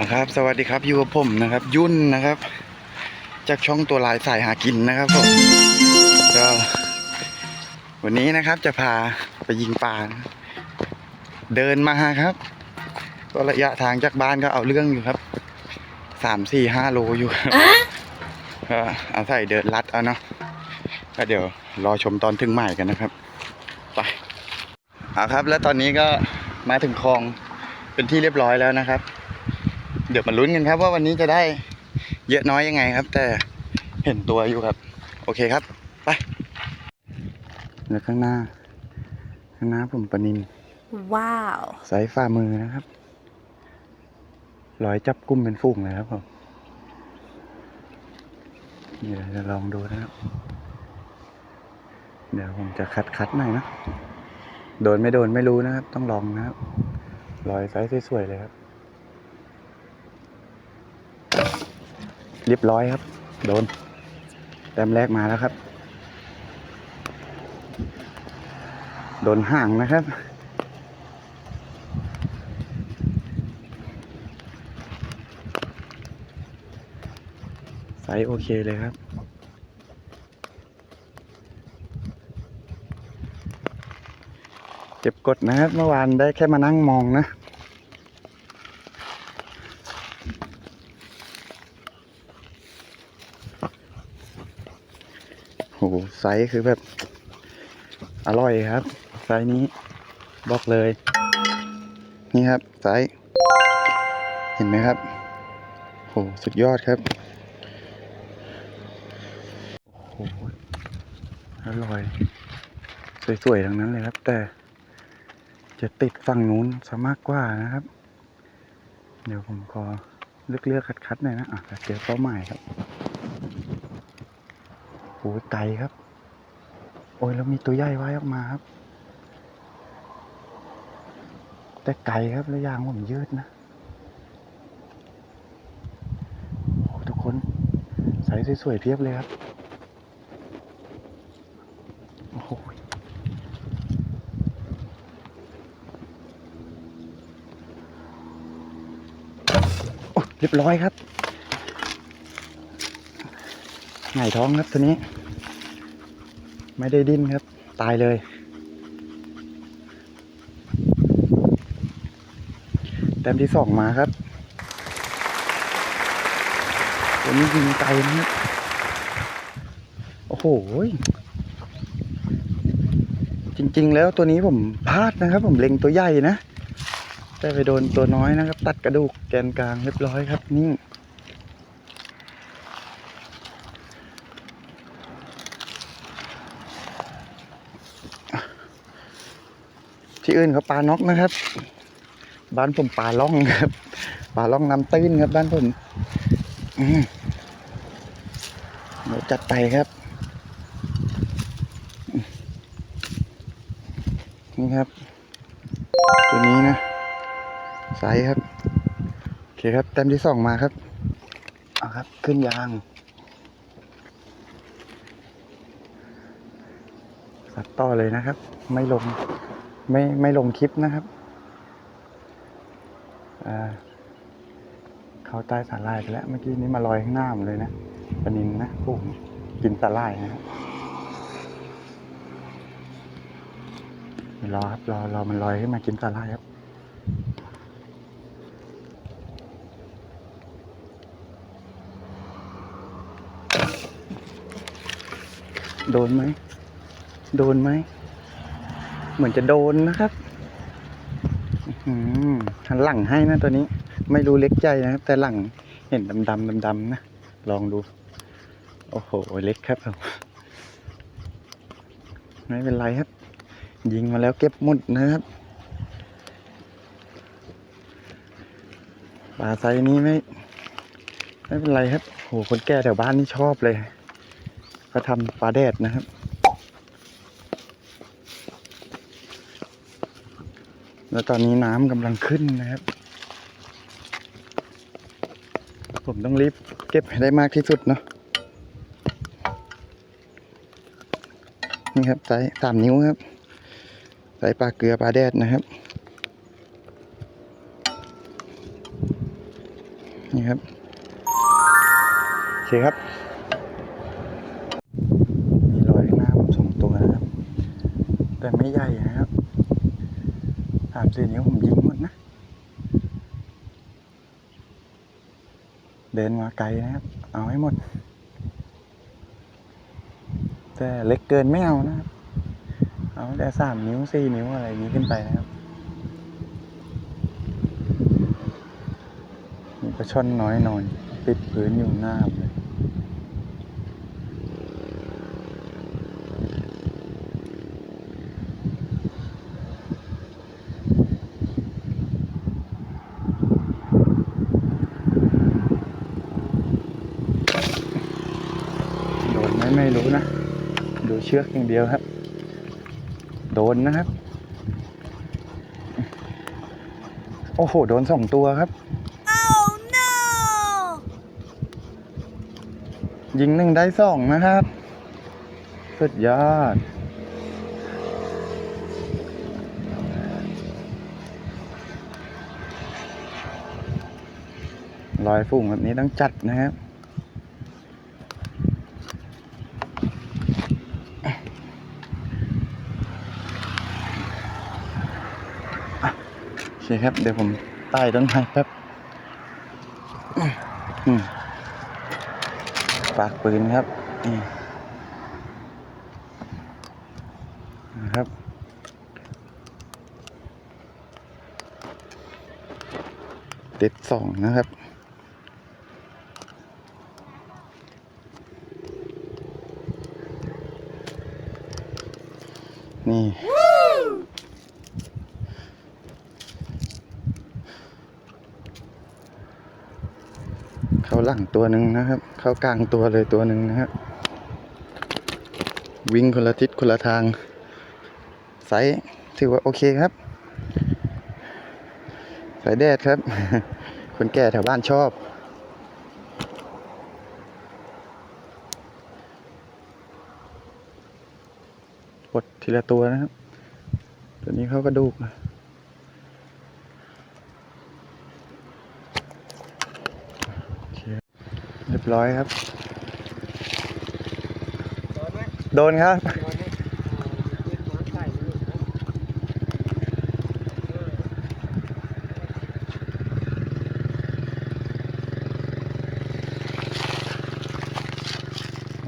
นะครับ สวัสดีครับอยู่กับผมนะครับ ยุ่นนะครับ จากช่องตัวลายสายหากินนะครับผมก็วันนี้นะครับจะพาไปยิงปลานะเดินมาครับ ก็ระยะทางจากบ้านก็เอาเรื่องอยู่ครับสามสี่ห้าโลอยู่ครับก็อาศัยเดินลัดเอาเนาะก็เดี๋ยวรอชมตอนถึงใหม่กันนะครับไปเอาครับ แล้วตอนนี้ก็มาถึงคลองเป็นที่เรียบร้อยแล้วนะครับ เดี๋ยวมาลุ้นกันครับว่าวันนี้จะได้เยอะน้อยยังไงครับ แต่เห็นตัวอยู่ครับ โอเคครับ ไปแล้วข้างหน้า ข้างหน้าผมปลานิน ว้าวไซส์ฝ่ามือนะครับรอยจับกุ้มเป็นฝูงเลยครับผมนี่เราจะลองดูนะครับ เดี๋ยวผมจะคัดคัดหน่อยนะ โดนไม่โดนไม่รู้นะครับ ต้องลองนะครับรอยไซส์สวยๆเลยครับ เรียบร้อยครับ โดน แต้มแรกมาแล้วครับ โดนห่างนะครับ ไซส์โอเคเลยครับเจ็บกดนะครับ เมื่อวานได้แค่มานั่งมองนะ โห ไซส์คือแบบ อร่อยครับ ไซส์นี้บอกเลย นี่ครับไซส์เห็นไหมครับโหสุดยอดครับโอ้โหอร่อย สวยๆทั้งนั้นเลยครับ แต่จะติดฝั่งนู้นซะมากกว่านะครับ เดี๋ยวผมขอเลือกๆคัดๆหน่อยนะ อะเจอเป้าหมายครับโอ้ไกลครับ โอ้ยแล้วมีตัวใหญ่ว่ายออกมาครับ แต่ไกลครับแล้วยางผมยืดนะโอ้ทุกคนใส่สวยๆเพียบเลยครับโอ้โหเรียบร้อยครับหงายท้องครับตัวนี้ ไม่ได้ดิ้นครับ ตายเลย แต้มที่สองมาครับตัวนี้ยิงไกลนะครับโอ้โหจริง ๆ แล้วตัวนี้ผมพลาดนะครับ ผมเล็งตัวใหญ่นะแต่ไปโดนตัวน้อยนะครับ ตัดกระดูกแกนกลางเรียบร้อยครับนี่ ที่อื่นเขาปลาน็อกนะครับ บ้านผมปลาล่องครับปลาล่องน้ำตื้นครับบ้านผมเดี๋ยวจัดไปครับนี่ครับ ตัวนี้นะไซส์ครับโอเคครับแต้มที่สองมาครับเอาครับขึ้นยางสัดต่อเลยนะครับ ไม่ลง ไม่ไม่ลงคลิปนะครับเขาใต้สาลายไปแล้ว เมื่อกี้นี้มาลอยข้างหน้าผมเลยนะปนินนะผมกินสาลายนะครับรอครับรอรอมันลอยขึ้นมากินสาหร่ายครับโดนไหม โดนไหม เหมือนจะโดนนะครับอื้อหือหันหลังให้นะตัวนี้ ไม่รู้เล็กใจนะครับ แต่หลังเห็นดำดำดำดำนะ ลองดู โอ้โห เล็กครับไม่เป็นไรครับ ยิงมาแล้วเก็บหมดนะครับปลาไซนี้ไม่ ไม่เป็นไรครับโหคนแก่แถวบ้านนี่ชอบเลยเขาทำปลาแดดนะครับ แล้วตอนนี้น้ำกำลังขึ้นนะครับ ผมต้องรีบเก็บให้ได้มากที่สุดเนาะนี่ครับไซส์สามนิ้วครับใส่ปลาเกลือปลาแดดนะครับนี่ครับโอเคครับมีรอยน้าผมสองตัวนะครับ แต่ไม่ใหญ่นะครับามสี่นิ้วผมยิงหมดนะ เดินมาไกลนะครับ เอาให้หมด แต่เล็กเกินไม่เอานะครับ เอาแต่สามนิ้วสี่นิ้วอะไรนี้ขึ้นไปนะครับมีปลาช่อนน้อยนอนติดพื้นอยู่หน้าเลย โดนไหมไม่รู้นะ ดู เชือกอย่างเดียวครับ โดนนะครับ โอ้โห โดนสองตัวครับ Oh no! ยิงหนึ่งได้สองนะครับ สุดยอดลอยฝุ่งแบบนี้ต้องจัดนะครับ โอเคครับ เดี๋ยวผมใต้ต้นไม้แป๊บปากปืนครับนี่นะครับ เด็ดสองนะครับางตัวหนึ่งนะครับ เข้ากลางตัวเลยตัวหนึ่งนะครับวิ่งคนละทิศคนละทางไซส์ถือว่าโอเคครับ สายแดดครับ คนแก่แถวบ้านชอบกดทีละตัวนะครับ ตัวนี้เขากระดูกนะ เรียบร้อยครับ โดนครับ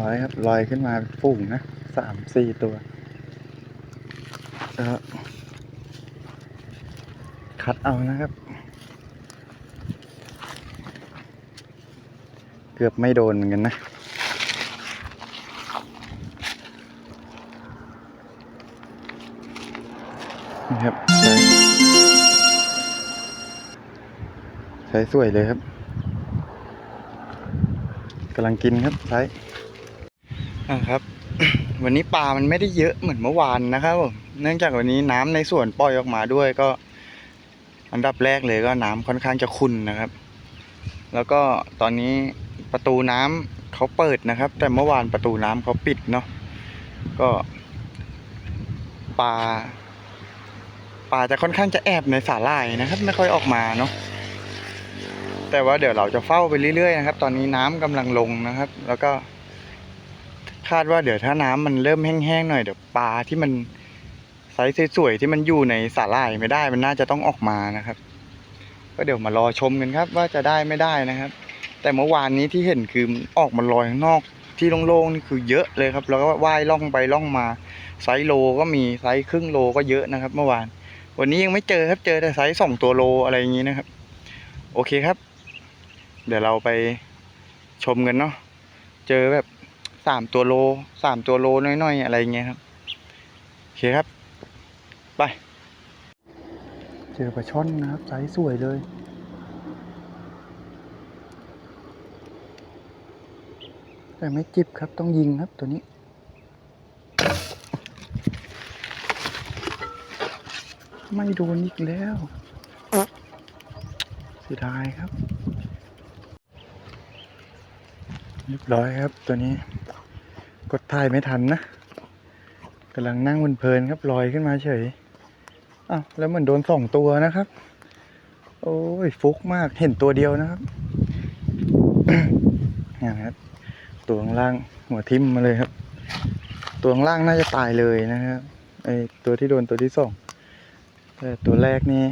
ลอยครับลอยขึ้นมาเป็นฝูงนะสามสี่ตัวก็คัดเอานะครับ กือบไม่โดนเหมือนกันนะครับใช้สวยเลยครับกำลังกินครับใช้อ่าครับ วันนี้ปลามันไม่ได้เยอะเหมือนเมื่อวานนะครับผมเนื่องจากวันนี้น้ำในสวนปล่อยออกมาด้วยก็ อันดับแรกเลยก็น้ำค่อนข้างจะขุ่นนะครับ แล้วก็ตอนนี้ ประตูน้ำเขาเปิดนะครับ แต่เมื่อวานประตูน้ำเขาปิดเนาะก็ปลาปลาจะค่อนข้างจะแอบในสาหร่ายนะครับ ไม่ค่อยออกมาเนาะแต่ว่าเดี๋ยวเราจะเฝ้าไปเรื่อยๆนะครับ ตอนนี้น้ำกำลังลงนะครับ แล้วก็ คาดว่าเดี๋ยวถ้าน้ำมันเริ่มแห้งๆหน่อยเดี๋ยวปลาที่มันไซส์สวยๆที่มันอยู่ในสาหร่ายไม่ได้มันน่าจะต้องออกมานะครับ ก็เดี๋ยวมารอชมกันครับ ว่าจะได้ไม่ได้นะครับ แต่เมื่อวานนี้ที่เห็นคือออกมาลอยข้างนอกที่โล่งๆนี่คือเยอะเลยครับ แล้วก็ว่ายล่องไปล่องมาไซส์โลก็มีไซส์ครึ่งโลก็เยอะนะครับ เมื่อวาน วันนี้ยังไม่เจอครับเจอแต่ไซส์สองตัวโลอะไรอย่างนี้นะครับ โอเคครับ เดี๋ยวเราไปชมกันเนาะเจอแบบสามตัวโลสามตัวโลน้อยๆ อะไรอย่างเงี้ยครับโอเคครับ ไป เจอปลาช่อนนะครับไซส์สวยเลย แต่ไม่จิบครับต้องยิงครับตัวนี้ไม่โดนอีกแล้วเสียดายครับ เรียบร้อยครับตัวนี้ กดถ่ายไม่ทันนะกำลังนั่งเพลินครับลอยขึ้นมาเฉยอ้าวแล้วเหมือนโดนสองตัวนะครับ โอ้ยฟุกมากเห็นตัวเดียวนะครับนี่ยนะครับ ตัวข้างล่างหัวทิ่มมาเลยครับ ตัวข้างล่างน่าจะตายเลยนะครับไอตัวที่โดนตัวที่สองแต่ตัวแรกนี่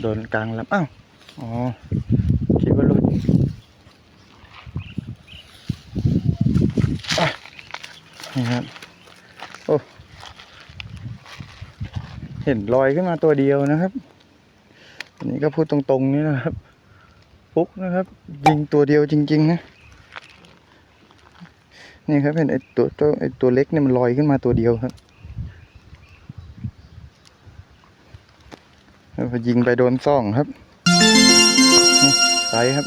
โดนกลางลำอ้าวอ๋อคิดว่าหลุดนี่ครับโอ้เห็นลอยขึ้นมาตัวเดียวนะครับ อันนี้ก็พูดตรงๆนี่นะครับ ปุ๊กนะครับ ยิงตัวเดียวจริง ๆ นะ นี่ครับเห็นไอตัวตัวไอตัวเล็กเนี่ยมันลอยขึ้นมาตัวเดียวครับพอยิงไปโดนซ่องครับไซครับ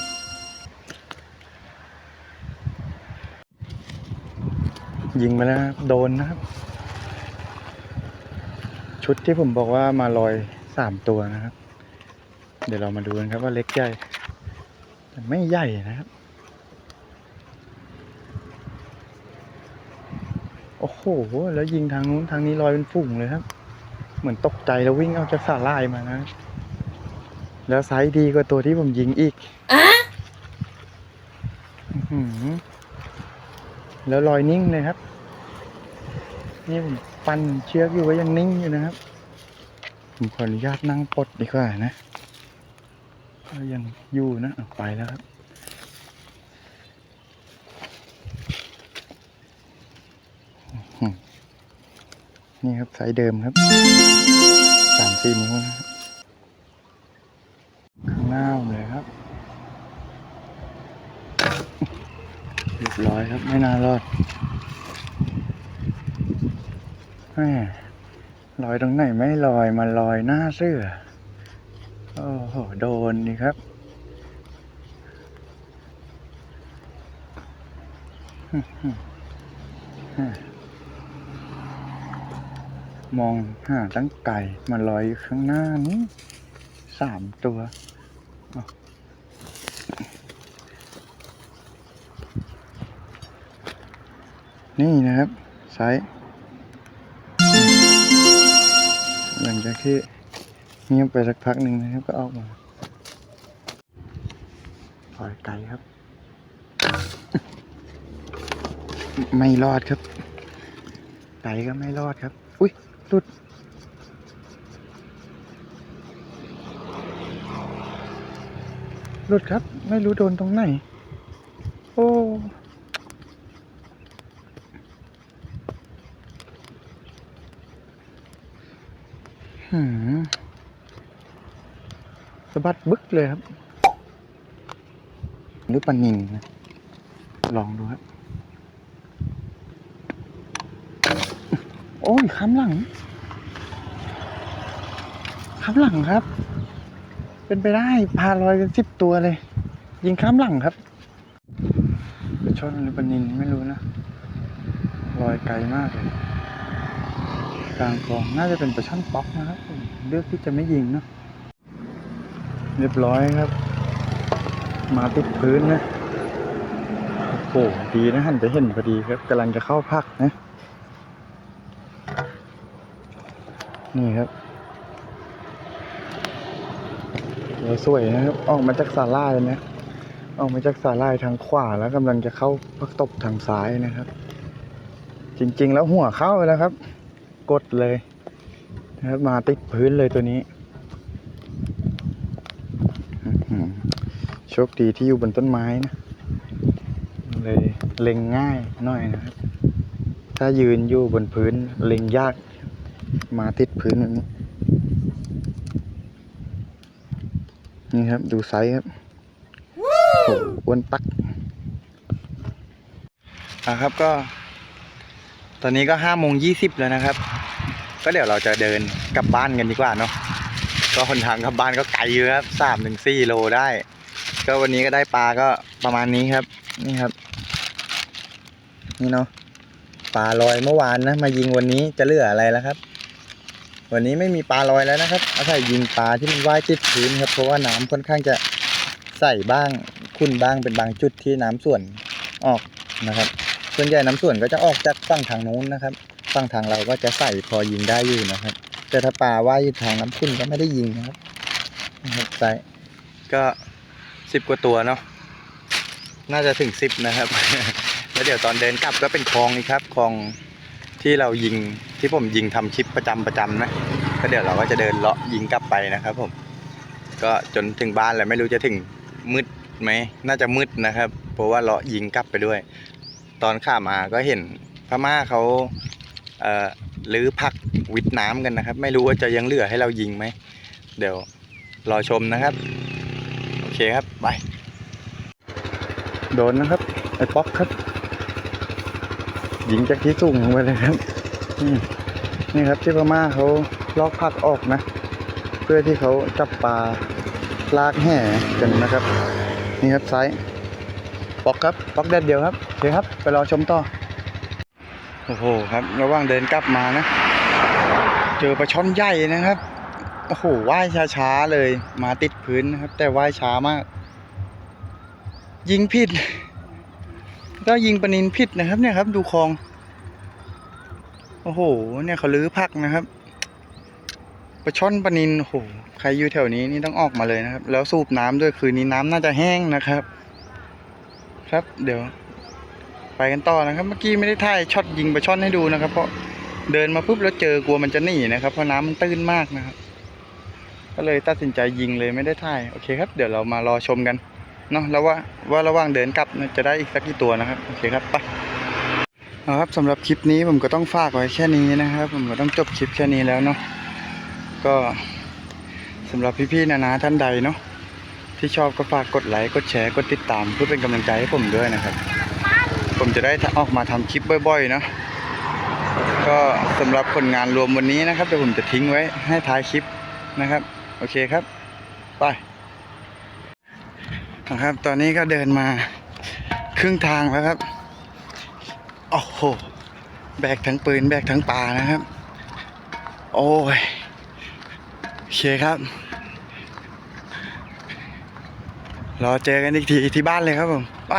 ยิงไปแล้วครับโดนนะครับ ชุดที่ผมบอกว่ามาลอยสามตัวนะครับ เดี๋ยวเรามาดูกันครับว่าเล็กใหญ่ แต่ไม่ใหญ่นะครับ โอ้โห แล้วยิงทางนู้นทางนี้ลอยเป็นฝุ่งเลยครับ เหมือนตกใจแล้ววิ่งเอาจากสาลายมานะ แล้วไซส์ดีกว่าตัวที่ผมยิงอีกอื้อหือแล้วลอยนิ่งเลยครับ นี่ผมปั่นเชือกอยู่ก็ยังนิ่งอยู่นะครับ ผมขออนุญาตนั่งปลดดีกว่านะก็ยังอยู่นะอะไปแล้วครับ นี่ครับไซส์เดิมครับสามสี่นิ้วนะครับข้างหน้าเลยครับ เรียบร้อยครับไม่น่ารอดแม่ลอยตรงไหนไม่ลอยมาลอยหน้าเสื้อ โอ้โห โดนนี่ครับ มองหาตั้งไก่มาลอยอยู่ข้างหน้านี้สามตัวอ้าวนี่นะครับไซส์หลังจากที่เงียบไปสักพักหนึ่งนะครับก็ออกมาปล่อยไก่ครับ ไม่รอดครับ ไก่ก็ไม่รอดครับ อุ้ย หลุดหลุดครับ ไม่รู้โดนตรงไหน โอ้หืมสะบัดบึกเลยครับ หรือปลานินนะลองดูครับ โอ้ยข้ามหลังข้ามหลังครับ เป็นไปได้พาลอยเป็นสิบตัวเลย ยิงข้ามหลังครับไปชนหรือปนินไม่รู้นะลอยไกลมากเลยกลางคลองน่าจะเป็นปลาช่อนป๊อกนะครับเลือกที่จะไม่ยิงเนอะเรียบร้อยครับ มาติดพื้นนะโอ้โหดีนะหันไปเห็นพอดีครับกำลังจะเข้าพักนะ นี่ครับเราสวยนะครับออกมาจากสาลายนะ ออกมาจากสาลายทางขวาแล้วกำลังจะเข้าพักตบทางซ้ายนะครับ จริง ๆ แล้วหัวเข้าแล้วครับ กดเลยนะครับมาติดพื้นเลยตัวนี้โชคดีที่อยู่บนต้นไม้นะเลยเล็งง่ายหน่อยนะครับ ถ้ายืนอยู่บนพื้นเล็งยาก มาติดพื้นแบบนี้ นี่ครับดูไซส์ครับโอ้โหอ้วนตักอะครับก็ ตอนนี้ก็ห้าโมงยี่สิบแล้วนะครับ ก็เดี๋ยวเราจะเดินกลับบ้านกันดีกว่าเนาะก็คนทางกลับบ้านก็ไกลอยู่ครับสามถึงสี่โลได้ ก็วันนี้ก็ได้ปลาก็ประมาณนี้ครับ นี่ครับ นี่เนาะปลาลอยเมื่อวานนะ มายิงวันนี้จะเหลืออะไรแล้วครับ วันนี้ไม่มีปลาลอยแล้วนะครับ อาศัยยิงปลาที่มันว่ายติดพื้นครับเพราะว่าน้ำค่อนข้างจะใส่บ้างขุ่นบ้างเป็นบางจุดที่น้ำส่วนออกนะครับ ส่วนใหญ่น้ำส่วนก็จะออกจากฝั่งทางนู้นนะครับฝั่งทางเราก็จะใส่พอยิงได้อยู่นะครับ แต่ถ้าปลาว่ายทางน้ำขุ่นก็ไม่ได้ยิงนะครับนะครับใส่ก็สิบกว่าตัวเนาะน่าจะถึงสิบนะครับ แล้วเดี๋ยวตอนเดินกลับก็เป็นคลองนี่ครับคลองที่เรายิง ที่ผมยิงทำคลิปประจำประจำนะก็เดี๋ยวเราก็จะเดินเลาะยิงกลับไปนะครับ ผม ก็จนถึงบ้านแล้วไม่รู้จะถึงมืดไหมน่าจะมืดนะครับ เพราะว่าเลาะยิงกลับไปด้วย ตอนข้ามาก็เห็นพม่าเขาเอ่อลื้อผักวิดน้ำกันนะครับ ไม่รู้ว่าจะยังเหลือให้เรายิงไหมเดี๋ยวรอชมนะครับ โอเคครับไปโดนนะครับไอ้ป๊อกครับ ยิงจากที่สูงลงไปเลยครับ นี่ครับที่พม่าเขาลอกผักออกนะ เพื่อที่เขาจับปลาลากแห่กันนะครับ นี่ครับไซส์ปอกครับปอกแดดเดียวครับโอเคครับ ไปรอชมต่อ โอ้โหครับ ระหว่างเดินกลับมานะ เจอปลาช่อนใหญ่นะครับ โอ้โหว่ายช้าๆเลย มาติดพื้นนะครับ แต่ว่ายช้ามาก ยิงผิดก็ยิงปลานินผิดนะครับเนี่ยครับ ดูคลอง โอ้โห เนี่ยเขาลื้อพักนะครับปลาช่อนปลานินโอ้โห ใครอยู่แถวนี้นี่ต้องออกมาเลยนะครับ แล้วสูบน้ำด้วยคืนนี้น้ำน่าจะแห้งนะครับ ครับ เดี๋ยว ไปกันต่อนะครับ เมื่อกี้ไม่ได้ถ่ายช็อตยิงปลาช่อนให้ดูนะครับ เพราะเดินมาปุ๊บแล้วเจอกลัวมันจะหนีนะครับ เพราะน้ำมันตื้นมากนะครับ ก็เลยตัดสินใจยิงเลยไม่ได้ถ่าย โอเคครับ เดี๋ยวเรามารอชมกันเนาะแล้วว่าว่าระหว่างเดินกลับจะได้อีกสักกี่ตัวนะครับ โอเคครับ ไป เอาครับสำหรับคลิปนี้ผมก็ต้องฝากไว้แค่นี้นะครับ ผมก็ต้องจบคลิปแค่นี้แล้วเนาะก็สำหรับพี่ๆนานาท่านใดเนาะที่ชอบก็ฝากกดไลค์กดแชร์กดติดตาม เพื่อเป็นกำลังใจให้ผมด้วยนะครับ ผมจะได้ออกมาทำคลิปบ่อยๆเนาะก็สำหรับผลงานรวมวันนี้นะครับเดี๋ยวผมจะทิ้งไว้ให้ท้ายคลิปนะครับ โอเคครับไปนะครับ ตอนนี้ก็เดินมาครึ่งทางแล้วครับ โอ้โห แบกทั้งปืน แบกทั้งปลานะครับ โอ้ยโอเคครับ รอเจอกันอีกทีที่บ้านเลยครับผม ไป